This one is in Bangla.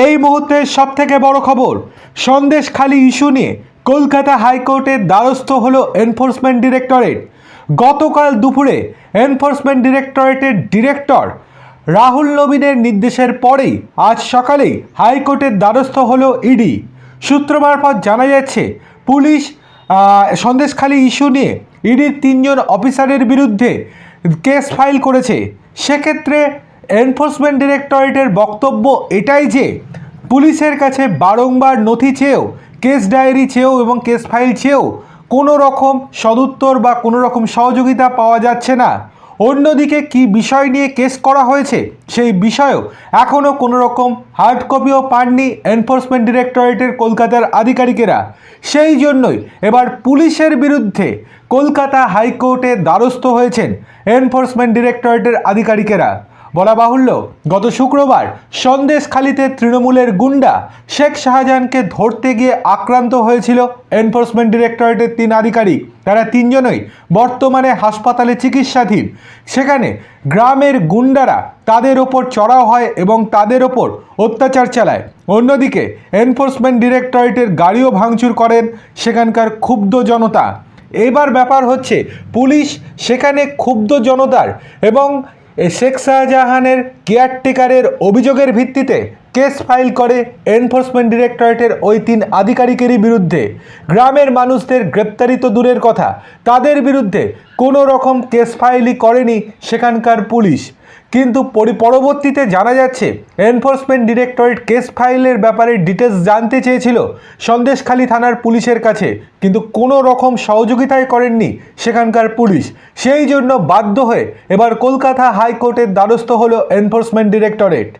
এই মুহূর্তের সব থেকে বড় খবর সন্দেশখালী ইস্যু নিয়ে কলকাতা হাইকোর্টের দ্বারস্থ হল এনফোর্সমেন্ট ডিরেক্টরেট। গতকাল দুপুরে এনফোর্সমেন্ট ডিরেক্টরেটের ডিরেক্টর রাহুল নবীনের নির্দেশের পরেই আজ সকালেই হাইকোর্টের দ্বারস্থ হল ইডি। সূত্র মারফত জানা যাচ্ছে, পুলিশ সন্দেশখালী ইস্যু নিয়ে ইডির তিনজন অফিসারের বিরুদ্ধে কেস ফাইল করেছে। সেক্ষেত্রে এনফোর্সমেন্ট ডিরেক্টরেটের বক্তব্য এটাই যে, পুলিশের কাছে বারংবার নথি চেয়েও, কেস ডায়েরি চেয়েও এবং কেস ফাইল চেয়েও কোনো রকম সদুত্তর বা কোনো রকম সহযোগিতা পাওয়া যাচ্ছে না। অন্যদিকে কি বিষয় নিয়ে কেস করা হয়েছে সেই বিষয়েও এখনও কোনো রকম হার্ড কপিও পাননি এনফোর্সমেন্ট ডিরেক্টরেটের কলকাতার আধিকারিকেরা। সেই জন্যই এবার পুলিশের বিরুদ্ধে কলকাতা হাইকোর্টে দ্বারস্থ হয়েছেন এনফোর্সমেন্ট ডিরেক্টরেটের আধিকারিকেরা। বলা বাহুল্য, গত শুক্রবার সন্দেশখালিতে তৃণমূলের গুন্ডা শেখ শাহজাহানকে ধরতে গিয়ে আক্রান্ত হয়েছিল এনফোর্সমেন্ট ডিরেক্টরেটের তিন আধিকারিক। তারা তিনজনই বর্তমানে হাসপাতালে চিকিৎসাধীন। সেখানে গ্রামের গুন্ডারা তাদের ওপর চড়াও হয় এবং তাদের ওপর অত্যাচার চালায়। অন্যদিকে এনফোর্সমেন্ট ডিরেক্টরেটের গাড়িও ভাঙচুর করেন সেখানকার ক্ষুব্ধ জনতা। এবার ব্যাপার হচ্ছে, পুলিশ সেখানে ক্ষুব্ধ জনতার এবং এ শেখ শাহজাহানের কেয়ারটেকারের অভিযোগের ভিত্তিতে কেস ফাইল করে এনফোর্সমেন্ট ডিরেক্টরেটের ওই তিন আধিকারিকেরই বিরুদ্ধে। গ্রামের মানুষদের গ্রেপ্তারি তো দূরের কথা, তাদের বিরুদ্ধে কোনো রকম কেস ফাইলই করেনি সেখানকার পুলিশ। কিন্তু পরবর্তীতে জানা যাচ্ছে এনফোর্সমেন্ট ডিরেক্টরেট কেস ফাইলের ব্যাপারে ডিটেলস জানতে চেয়েছিল সন্দেশখালী থানার পুলিশের কাছে, কিন্তু কোনো রকম সহযোগিতাই করেননি সেখানকার পুলিশ। সেই জন্য বাধ্য হয়ে এবার কলকাতা হাইকোর্টের দ্বারস্থ হলো এনফোর্সমেন্ট ডিরেক্টরেট